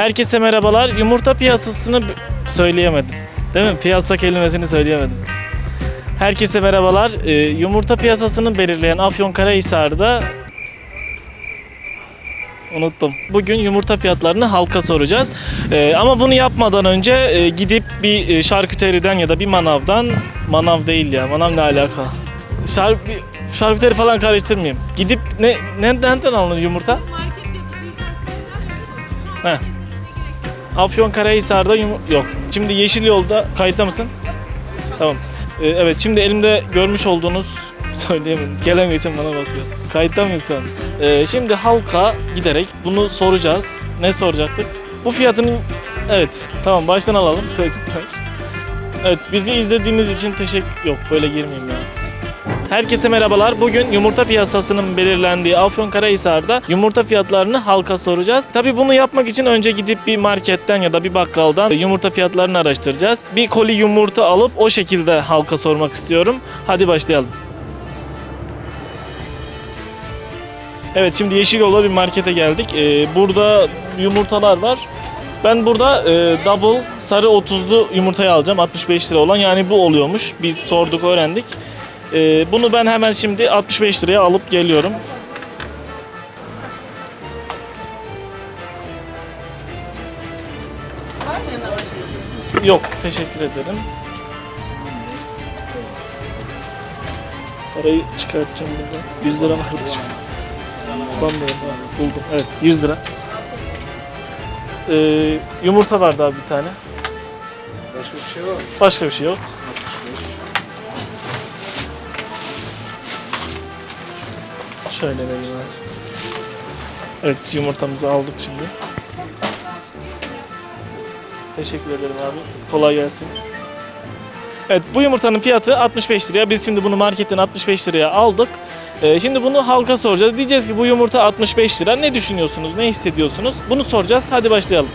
Herkese merhabalar. Yumurta piyasasını söyleyemedim. Değil mi? Piyasa kelimesini söyleyemedim. Herkese merhabalar. Ee, yumurta piyasasını belirleyen Afyonkarahisar'da Unuttum. Bugün yumurta fiyatlarını halka soracağız. Ee, ama bunu yapmadan önce e, gidip bir e, şarküteriden ya da bir manavdan manav değil ya. Manav ne alaka? Şar, bir şarküteri falan karıştırmayayım. Gidip ne, ne nereden alınır yumurta? He. Afyonkarahisar'da yum- yok. Şimdi Yeşil Yolda kayıtta mısın? Tamam. Ee, evet şimdi elimde görmüş olduğunuz söyleyemem. Gelen geçen bana bakıyor. Kayıtta mıyız şu an? Ee, şimdi halka giderek bunu soracağız. Ne soracaktık? Bu fiyatının evet tamam baştan alalım çocuklar. Evet bizi izlediğiniz için teşekkür yok böyle girmeyeyim ya. Herkese merhabalar. Bugün yumurta piyasasının belirlendiği Afyonkarahisar'da yumurta fiyatlarını halka soracağız. Tabii bunu yapmak için önce gidip bir marketten ya da bir bakkaldan yumurta fiyatlarını araştıracağız. Bir koli yumurta alıp o şekilde halka sormak istiyorum. Hadi başlayalım. Evet şimdi Yeşilyol'da bir markete geldik. Ee, burada yumurtalar var. Ben burada e, double sarı 30'lu yumurtayı alacağım. 65 lira olan yani bu oluyormuş. Biz sorduk öğrendik. Ee, bunu ben hemen şimdi 65 liraya alıp geliyorum. Yok teşekkür ederim. Parayı çıkartacağım burada. 100 lira vardı an. Bulamıyorum buldum. Evet 100 lira. Ee, yumurta vardı abi bir tane. Başka bir şey var mı? Başka bir şey yok. Şöyle vereyim abi. Evet yumurtamızı aldık şimdi. Teşekkür ederim abi. Kolay gelsin. Evet bu yumurtanın fiyatı 65 liraya. Biz şimdi bunu marketten 65 liraya aldık. Ee, şimdi bunu halka soracağız. Diyeceğiz ki bu yumurta 65 lira. Ne düşünüyorsunuz? Ne hissediyorsunuz? Bunu soracağız. Hadi başlayalım.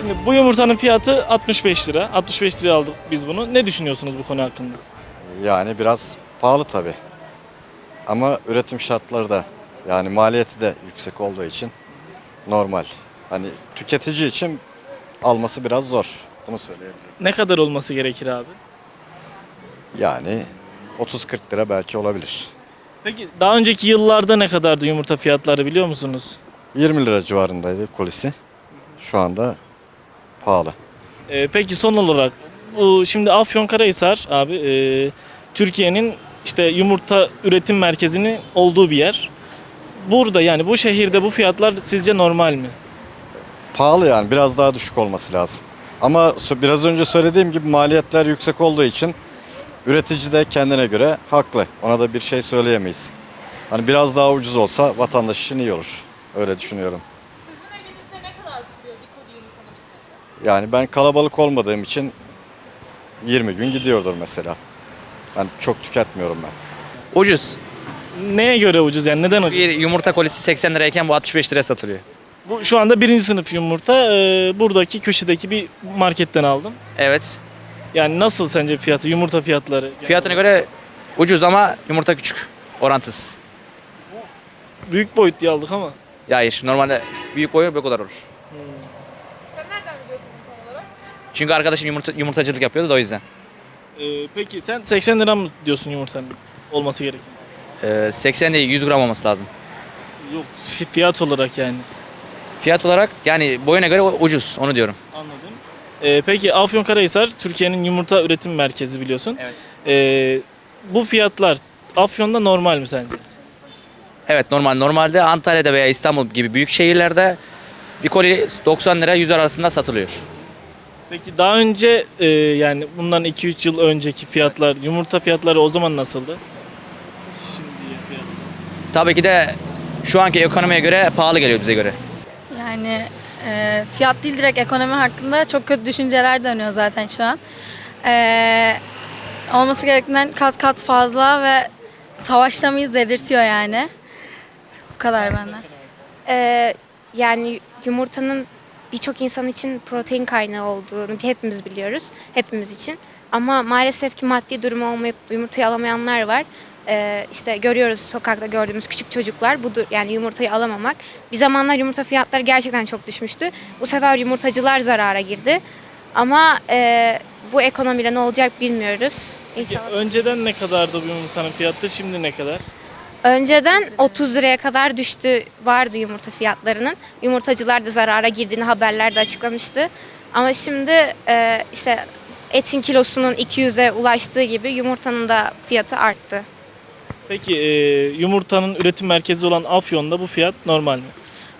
Şimdi bu yumurtanın fiyatı 65 lira. 65 liraya aldık biz bunu. Ne düşünüyorsunuz bu konu hakkında? Yani biraz pahalı tabi. Ama üretim şartları da yani maliyeti de yüksek olduğu için normal. Hani tüketici için alması biraz zor. Bunu söyleyebilirim. Ne kadar olması gerekir abi? Yani 30-40 lira belki olabilir. Peki daha önceki yıllarda ne kadardı yumurta fiyatları biliyor musunuz? 20 lira civarındaydı kolisi. Şu anda pahalı. Ee, peki son olarak bu şimdi Afyonkarahisar abi e, Türkiye'nin işte yumurta üretim merkezinin olduğu bir yer. Burada yani bu şehirde bu fiyatlar sizce normal mi? Pahalı yani biraz daha düşük olması lazım. Ama biraz önce söylediğim gibi maliyetler yüksek olduğu için üretici de kendine göre haklı. Ona da bir şey söyleyemeyiz. Hani biraz daha ucuz olsa vatandaş için iyi olur. Öyle düşünüyorum. Sizin evinizde ne kadar sürüyor bir koli yumurtanın bitmesi? Yani ben kalabalık olmadığım için 20 gün gidiyordur mesela. Ben çok tüketmiyorum ben. Ucuz. Neye göre ucuz yani neden ucuz? Bir yumurta kolisi 80 lirayken bu 65 liraya satılıyor. Bu şu anda birinci sınıf yumurta e, buradaki köşedeki bir marketten aldım. Evet. Yani nasıl sence fiyatı yumurta fiyatları? Fiyatına göre ucuz ama yumurta küçük. Orantısız. büyük boyut diye aldık ama. Ya hayır. Normalde büyük boyu bu kadar olur. Sen nereden biliyorsun tam olarak? Çünkü arkadaşım yumurta, yumurtacılık yapıyordu da o yüzden. Ee, peki sen 80 lira mı diyorsun yumurtanın olması gereken? Ee, 80 değil 100 gram olması lazım. Yok şey, fiyat olarak yani. Fiyat olarak yani boyuna göre ucuz onu diyorum. Anladım. Ee, peki Afyonkarahisar Türkiye'nin yumurta üretim merkezi biliyorsun. Evet. Ee, bu fiyatlar Afyon'da normal mi sence? Evet normal. Normalde Antalya'da veya İstanbul gibi büyük şehirlerde bir koli 90 lira 100 arasında satılıyor. Peki daha önce e, yani bundan 2-3 yıl önceki fiyatlar, yumurta fiyatları o zaman nasıldı? Şimdiye kıyasla. Tabii ki de şu anki ekonomiye göre pahalı geliyor bize göre. Yani e, fiyat değil direkt ekonomi hakkında çok kötü düşünceler dönüyor zaten şu an. E, olması gerektiğinden kat kat fazla ve savaşta mıyız dedirtiyor yani. Bu kadar benden. Ee, yani yumurtanın birçok insan için protein kaynağı olduğunu hepimiz biliyoruz. Hepimiz için. Ama maalesef ki maddi durumu olmayıp yumurtayı alamayanlar var. e, işte görüyoruz sokakta gördüğümüz küçük çocuklar budur yani yumurtayı alamamak. Bir zamanlar yumurta fiyatları gerçekten çok düşmüştü. Bu sefer yumurtacılar zarara girdi. Ama e, bu ekonomiyle ne olacak bilmiyoruz. İnşallah. önceden ne kadardı bu yumurtanın fiyatı şimdi ne kadar? Önceden 30 liraya kadar düştü vardı yumurta fiyatlarının. Yumurtacılar da zarara girdiğini haberlerde açıklamıştı. Ama şimdi e, işte etin kilosunun 200'e ulaştığı gibi yumurtanın da fiyatı arttı. Peki e, yumurtanın üretim merkezi olan Afyon'da bu fiyat normal mi?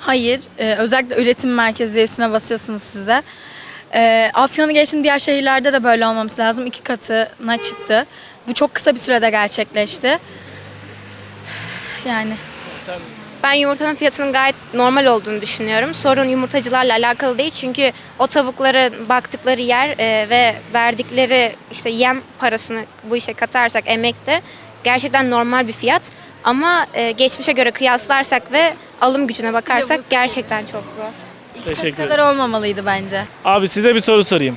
Hayır, e, özellikle üretim merkezleri üstüne basıyorsunuz siz de. E, Afyon'u geçtim diğer şehirlerde de böyle olmaması lazım. İki katına çıktı. Bu çok kısa bir sürede gerçekleşti. Yani Sen Ben yumurtanın fiyatının gayet normal olduğunu düşünüyorum. Sorun yumurtacılarla alakalı değil çünkü o tavukların baktıkları yer e, ve verdikleri işte yem parasını bu işe katarsak emekte gerçekten normal bir fiyat. Ama e, geçmişe göre kıyaslarsak ve alım gücüne bakarsak gerçekten çok zor. iki Teşekkür katı kadar olmamalıydı bence. Abi size bir soru sorayım.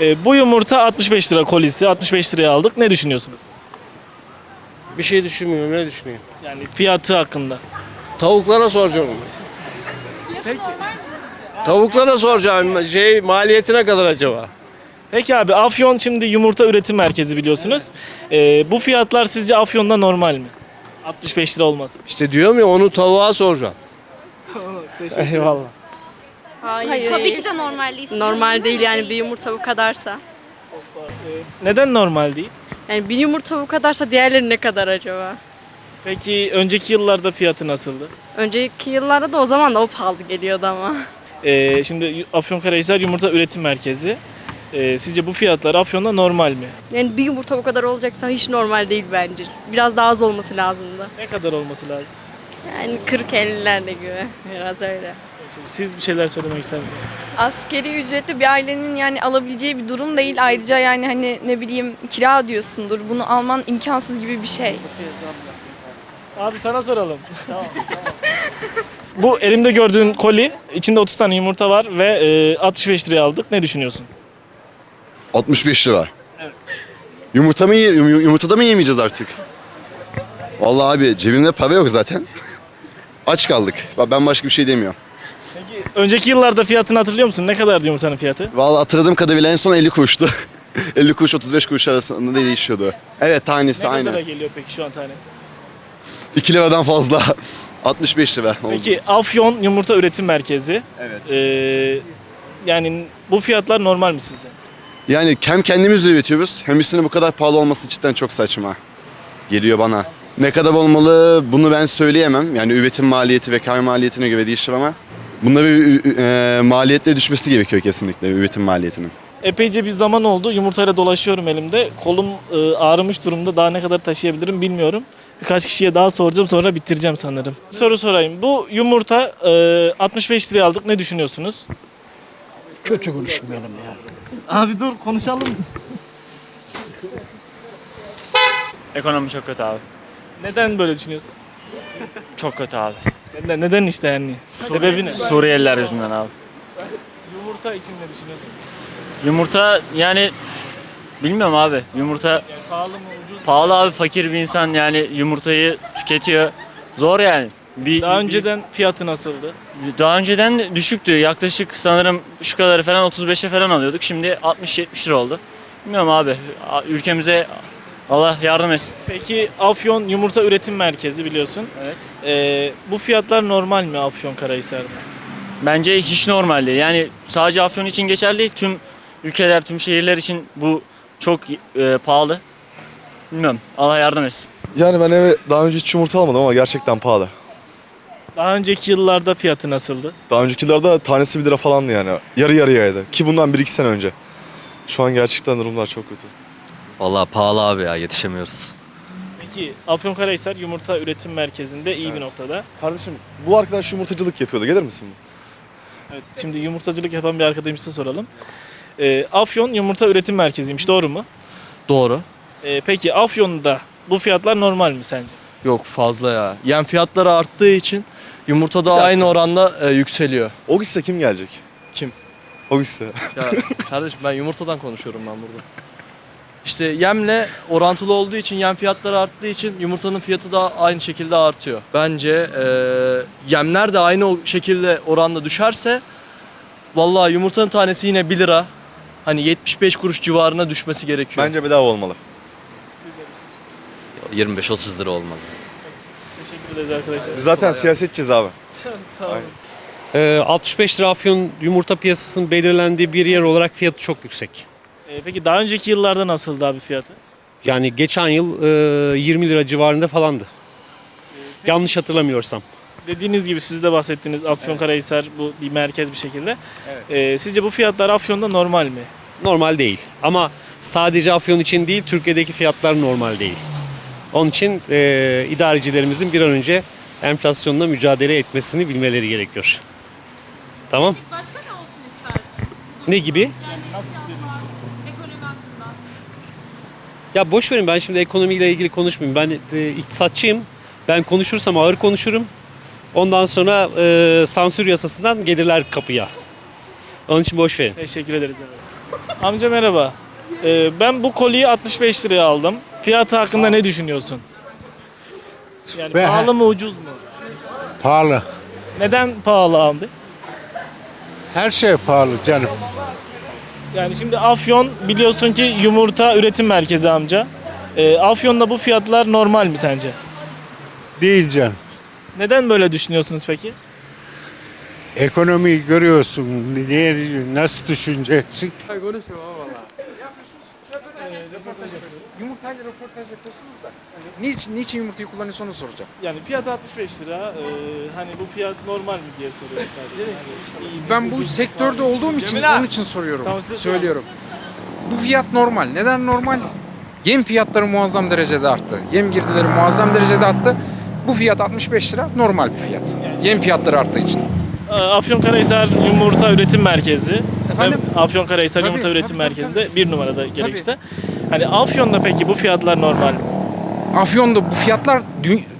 E, bu yumurta 65 lira kolisi. 65 liraya aldık. Ne düşünüyorsunuz? Bir şey düşünmüyorum. Ne düşünüyorum? Yani fiyatı hakkında. Tavuklara soracağım. Tavuklara soracağım. Şey maliyeti ne kadar acaba? Peki abi Afyon şimdi yumurta üretim merkezi biliyorsunuz. E, bu fiyatlar sizce Afyon'da normal mi? 65 lira olması. İşte diyorum ya onu tavuğa soracağım. Eyvallah. Hayır. Tabii ki de normal değil. Normal değil yani bir yumurta bu kadarsa. Neden normal değil? Yani bir yumurta bu kadarsa diğerleri ne kadar acaba? Peki önceki yıllarda fiyatı nasıldı? Önceki yıllarda da o zaman da o pahalı geliyordu ama. Ee, şimdi Afyonkarahisar Yumurta Üretim Merkezi. Ee, sizce bu fiyatlar Afyon'da normal mi? Yani bir yumurta bu kadar olacaksa hiç normal değil bence. Biraz daha az olması lazımdı. Ne kadar olması lazım? Yani 40-50'lerde gibi. Biraz öyle. Siz bir şeyler söylemek ister misiniz? Askeri ücretli bir ailenin yani alabileceği bir durum değil. Ayrıca yani hani ne bileyim kira ödüyorsundur. Bunu alman imkansız gibi bir şey. Abi sana soralım. bu elimde gördüğün koli, içinde 30 tane yumurta var ve e, 65 liraya aldık. Ne düşünüyorsun? 65 lira. Evet. Yumurta mı ye- yum- yumurtada mı yemeyeceğiz artık? Vallahi abi cebimde para yok zaten. Aç kaldık. Bak Ben başka bir şey demiyorum. Önceki yıllarda fiyatını hatırlıyor musun? Ne kadardı yumurtanın fiyatı? Vallahi hatırladığım kadarıyla en son 50 kuruştu. 50 kuruş 35 kuruş arasında değişiyordu. Evet tanesi Ne aynı. kadara geliyor peki şu an tanesi? 2 liradan fazla. 65 lira oldu. Peki Afyon Yumurta Üretim Merkezi. Evet. Ee, yani bu fiyatlar normal mi sizce? Yani hem kendimiz üretiyoruz hem üstüne bu kadar pahalı olması cidden çok saçma. Geliyor bana. Ne kadar olmalı bunu ben söyleyemem. Yani üretim maliyeti ve kar maliyetine göre değişir ama bunda bir e, maliyetle düşmesi gerekiyor kesinlikle üretim maliyetinin. Epeyce bir zaman oldu. Yumurtayla dolaşıyorum elimde. Kolum e, ağrımış durumda. Daha ne kadar taşıyabilirim bilmiyorum. Birkaç kişiye daha soracağım sonra bitireceğim sanırım. Soru sorayım. Bu yumurta e, 65 liraya aldık. Ne düşünüyorsunuz? Kötü konuşmayalım ya. Abi dur konuşalım. Ekonomi çok kötü abi. Neden böyle düşünüyorsun? Çok kötü abi. Neden, neden işte yani? Sebebi ne? Suriyeliler yüzünden abi. Yumurta için ne düşünüyorsun? Yumurta yani bilmiyorum abi. Yumurta Yani pahalı mı ucuz mu? pahalı abi fakir bir insan yani yumurtayı tüketiyor. Zor yani. Bir, Daha bir- önceden fiyatı nasıldı? daha önceden düşüktü. Yaklaşık sanırım şu kadarı falan 35'e falan alıyorduk. Şimdi 60-70 lira oldu. Bilmiyorum abi. Ülkemize Allah yardım etsin. Peki Afyon Yumurta Üretim Merkezi biliyorsun. Evet. E, bu fiyatlar normal mi Afyon Karahisar'da? Bence hiç normal değil. Yani sadece Afyon için geçerli değil. Tüm ülkeler, tüm şehirler için bu çok e, pahalı. Bilmiyorum. Allah yardım etsin. Yani ben eve daha önce hiç yumurta almadım ama gerçekten pahalı. Daha önceki yıllarda fiyatı nasıldı? Daha önceki yıllarda tanesi 1 lira falandı yani. Yarı yarıyaydı. Ki bundan 1-2 sene önce. Şu an gerçekten durumlar çok kötü. Vallahi pahalı abi ya yetişemiyoruz. Peki Afyonkarahisar Yumurta Üretim Merkezi'nde iyi bir noktada. Kardeşim bu arkadaş yumurtacılık yapıyordu. Gelir misin? Evet, şimdi yumurtacılık yapan bir arkadaşımıza soralım. Ee, Afyon Yumurta Üretim Merkezi'ymiş doğru mu? Doğru. Ee, peki Afyon'da bu fiyatlar normal mi sence? Yok fazla ya. Yem fiyatları arttığı için yumurta da dakika. aynı oranda e, yükseliyor. O gitse kim gelecek? Kim? O gitse. Ya kardeşim ben yumurtadan konuşuyorum ben burada. İşte yemle orantılı olduğu için yem fiyatları arttığı için yumurtanın fiyatı da aynı şekilde artıyor. Bence e, yemler de aynı şekilde oranda düşerse vallahi yumurtanın tanesi yine 1 lira. Hani 75 kuruş civarına düşmesi gerekiyor. Bence bedava olmalı. 25-30 lira olmalı. Teşekkür ederiz arkadaşlar. Biz zaten siyasetçiyiz abi. Sağ olun. Aynen. 65 lira afyon yumurta piyasasının belirlendiği bir yer olarak fiyatı çok yüksek. Ee, peki daha önceki yıllarda nasıldı abi fiyatı? Yani geçen yıl e, 20 lira civarında falandı. Yanlış hatırlamıyorsam. Dediğiniz gibi siz de bahsettiniz Afyonkarahisar bu bir merkez bir şekilde. Ee, sizce bu fiyatlar Afyon'da normal mi? Normal değil. Ama sadece afyon için değil, Türkiye'deki fiyatlar normal değil. Onun için e, idarecilerimizin bir an önce enflasyonla mücadele etmesini bilmeleri gerekiyor. Tamam. Başka ne olsun istersin? Ne gibi? Yani eşyalar, ekonomi hakkında. Ya boş verin ben şimdi ekonomiyle ilgili konuşmayayım. Ben e, iktisatçıyım. Ben konuşursam ağır konuşurum. Ondan sonra e, sansür yasasından gelirler kapıya. Onun için boş verin. Teşekkür ederiz. abi. Amca merhaba. Ee, ben bu kolyeyi 65 liraya aldım. Fiyatı hakkında ne düşünüyorsun? Yani Ve- pahalı mı ucuz mu? Pahalı. Neden pahalı abi? Her şey pahalı canım. Yani şimdi Afyon biliyorsun ki yumurta üretim merkezi amca. Ee, Afyon'da bu fiyatlar normal mi sence? Değil canım. Neden böyle düşünüyorsunuz peki? Ekonomiyi görüyorsun. Niye, nasıl düşüneceksin? Yumurtayla röportaj yapıyorsunuz da. Niçin, niçin yumurtayı kullanıyorsun onu soracağım. Yani fiyat 65 lira. Ee, hani bu fiyat normal mi diye soruyorum sadece. Hani iyi mi, Ben bu mu, sektörde olduğum için Cemil abi. onun için soruyorum. Tamam, size Söylüyorum. Bu fiyat normal. Neden normal? Yem fiyatları muazzam derecede arttı. Yem girdileri muazzam derecede arttı. Bu fiyat 65 lira normal bir fiyat. Yem fiyatları arttığı için. Ee, Afyonkarahisar Yumurta Üretim Merkezi. Efendim? Afyonkarahisar Tabii, Yumurta Üretim tabii, tabii, Merkezi'nde bir numarada gerekirse. Hani Afyon'da peki bu fiyatlar normal mi? Afyon'da bu fiyatlar,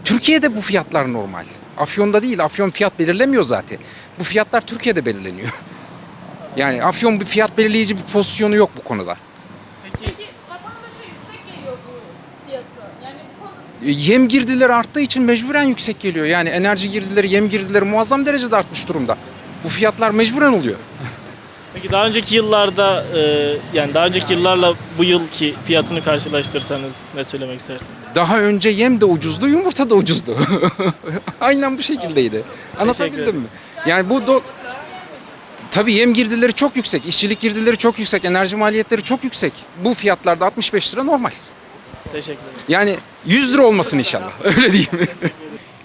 Türkiye'de bu fiyatlar normal. Afyon'da değil, Afyon fiyat belirlemiyor zaten. Bu fiyatlar Türkiye'de belirleniyor. Yani Afyon bir fiyat belirleyici bir pozisyonu yok bu konuda. Peki vatandaşa yüksek geliyor bu fiyatı. Yani bu konuda siz E, Yem girdileri arttığı için mecburen yüksek geliyor. Yani enerji girdileri, yem girdileri muazzam derecede artmış durumda. Bu fiyatlar mecburen oluyor. Peki daha önceki yıllarda e, yani daha önceki yıllarla bu yılki fiyatını karşılaştırsanız ne söylemek istersiniz? Daha önce yem de ucuzdu, yumurta da ucuzdu. Aynen bu şekildeydi. Anlatabildim mi? Yani bu do- Tabii yem girdileri çok yüksek, işçilik girdileri çok yüksek, enerji maliyetleri çok yüksek. Bu fiyatlarda 65 lira normal. Teşekkür ederim. Yani 100 lira olmasın inşallah. Öyle diyeyim.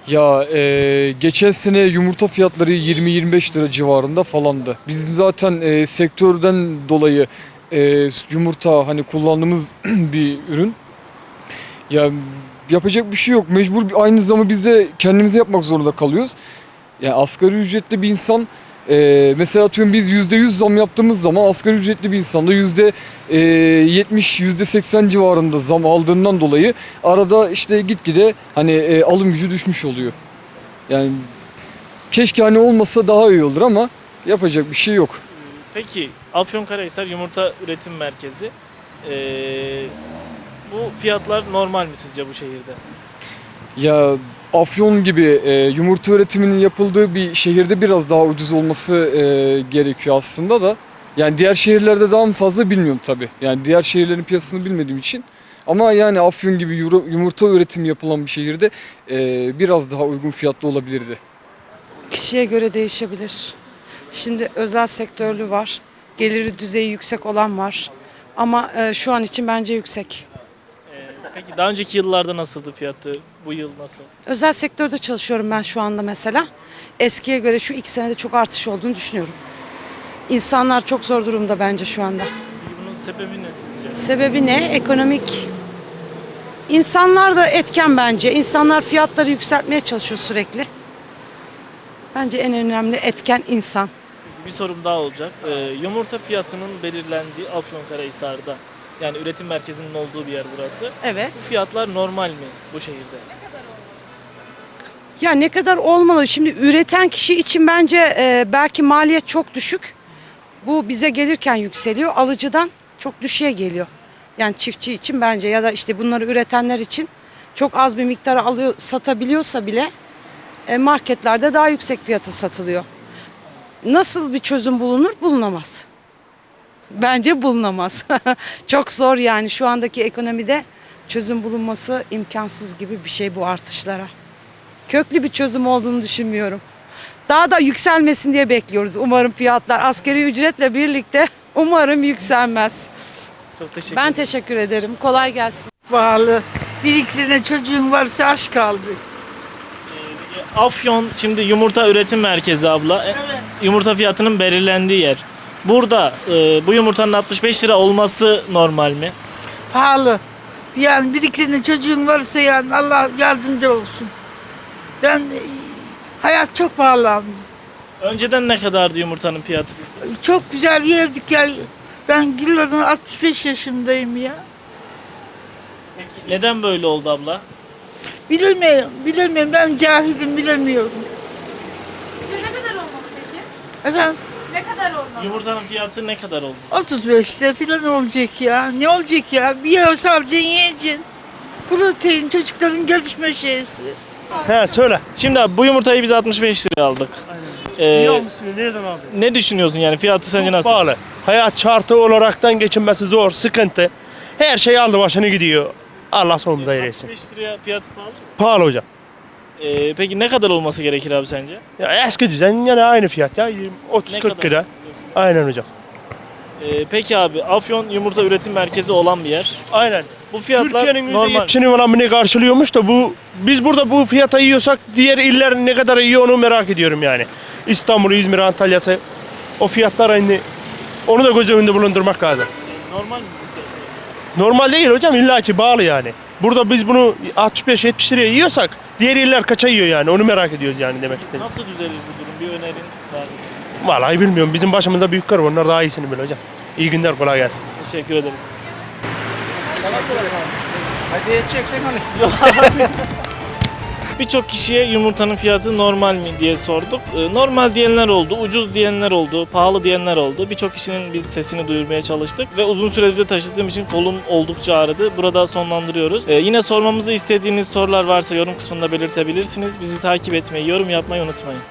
Ya e, geçen sene yumurta fiyatları 20-25 lira civarında falandı. Bizim zaten e, sektörden dolayı e, yumurta hani kullandığımız bir ürün. Ya yapacak bir şey yok. Mecbur aynı zamanda biz de kendimize yapmak zorunda kalıyoruz. Ya asgari ücretli bir insan e, mesela atıyorum biz %100 zam yaptığımız zaman asgari ücretli bir insan da %70 %80 civarında zam aldığından dolayı arada işte gitgide hani e, alım gücü düşmüş oluyor. Yani keşke hani olmasa daha iyi olur ama yapacak bir şey yok. Peki Afyonkarahisar Yumurta Üretim Merkezi e, bu fiyatlar normal mi sizce bu şehirde? Ya Afyon gibi e, yumurta üretiminin yapıldığı bir şehirde biraz daha ucuz olması e, gerekiyor aslında da. Yani diğer şehirlerde daha mı fazla bilmiyorum tabii. Yani diğer şehirlerin piyasasını bilmediğim için. Ama yani Afyon gibi yumurta üretimi yapılan bir şehirde e, biraz daha uygun fiyatlı olabilirdi. Kişiye göre değişebilir. Şimdi özel sektörlü var. Geliri düzeyi yüksek olan var. Ama e, şu an için bence yüksek. Peki daha önceki yıllarda nasıldı fiyatı? Bu yıl nasıl? Özel sektörde çalışıyorum ben şu anda mesela. Eskiye göre şu iki senede çok artış olduğunu düşünüyorum. İnsanlar çok zor durumda bence şu anda. Peki bunun sebebi ne sizce? Sebebi ne? Ekonomik. İnsanlar da etken bence. İnsanlar fiyatları yükseltmeye çalışıyor sürekli. Bence en önemli etken insan. Bir sorum daha olacak. E, yumurta fiyatının belirlendiği Afyonkarahisar'da yani üretim merkezinin olduğu bir yer burası. Evet. Bu fiyatlar normal mi bu şehirde? Ya ne kadar olmalı? Şimdi üreten kişi için bence e, belki maliyet çok düşük. Bu bize gelirken yükseliyor. Alıcıdan çok düşüğe geliyor. Yani çiftçi için bence ya da işte bunları üretenler için çok az bir miktara alıyor satabiliyorsa bile e, marketlerde daha yüksek fiyata satılıyor. Nasıl bir çözüm bulunur? Bulunamaz. Bence bulunamaz. Çok zor yani şu andaki ekonomide çözüm bulunması imkansız gibi bir şey bu artışlara. Köklü bir çözüm olduğunu düşünmüyorum. Daha da yükselmesin diye bekliyoruz. Umarım fiyatlar askeri ücretle birlikte umarım yükselmez. Çok teşekkür Ben teşekkür ederim. Kolay gelsin. Pahalı. Bir iki tane çocuğun varsa aç kaldı. Afyon şimdi yumurta üretim merkezi abla. E, Yumurta fiyatının belirlendiği yer. Burada e, bu yumurtanın 65 lira olması normal mi? Pahalı. Yani bir iki tane çocuğun varsa yani Allah yardımcı olsun. Ben e, hayat çok pahalandı. Önceden ne kadardı yumurtanın fiyatı? Çok güzel yerdik ya. Ben yılların 65 yaşındayım ya. Neden böyle oldu abla? Bilemiyorum, bilemiyorum. Ben cahilim, bilemiyorum. Sizce ne kadar olmalı peki? Efendim Ne kadar olmalı? Yumurtanın fiyatı ne kadar oldu? 35'te falan olacak ya. Ne olacak ya? Bir yağı salacaksın, yiyeceksin. Protein çocukların gelişme şeysi. He söyle. Şimdi abi bu yumurtayı biz 65 liraya aldık. Ee, İyi almışsın. Nereden aldın? ne düşünüyorsun yani fiyatı sence Çok nasıl? pahalı. Hayat şartı olaraktan geçinmesi zor, sıkıntı. Her şey aldı başını gidiyor. Allah sonumuza eylesin. 65 liraya fiyatı pahalı. mı? Pahalı hocam. Ee, peki ne kadar olması gerekir abi sence? Ya eski düzen yine aynı fiyat ya. 30 Ne 40 kadar? lira. Aynen hocam. Ee, peki abi Afyon yumurta üretim merkezi olan bir yer. Aynen. Bu fiyatlar Türkiye'nin normal. %70'ini falan ne karşılıyormuş da bu biz burada bu fiyata yiyorsak diğer iller ne kadar yiyor onu merak ediyorum yani. İstanbul, İzmir, Antalya'sı o fiyatlar aynı. Onu da göz önünde bulundurmak lazım. Normal mi? bu? Normal değil hocam illaki bağlı yani. Burada biz bunu 65-70 liraya yiyorsak diğer iller kaça yiyor yani onu merak ediyoruz yani demek istedim. Nasıl düzelir bu durum? Bir önerin var mı? Vallahi bilmiyorum bizim başımızda büyükler var onlar daha iyisini bilir hocam. İyi günler kolay gelsin. Teşekkür ederiz. Hadi çeksen hani. Birçok kişiye yumurtanın fiyatı normal mi diye sorduk. Ee, Normal diyenler oldu, ucuz diyenler oldu, pahalı diyenler oldu. Birçok kişinin biz sesini duyurmaya çalıştık ve uzun süredir taşıdığım için kolum oldukça ağrıdı. Burada sonlandırıyoruz. Ee, yine sormamızı istediğiniz sorular varsa yorum kısmında belirtebilirsiniz. Bizi takip etmeyi, yorum yapmayı unutmayın.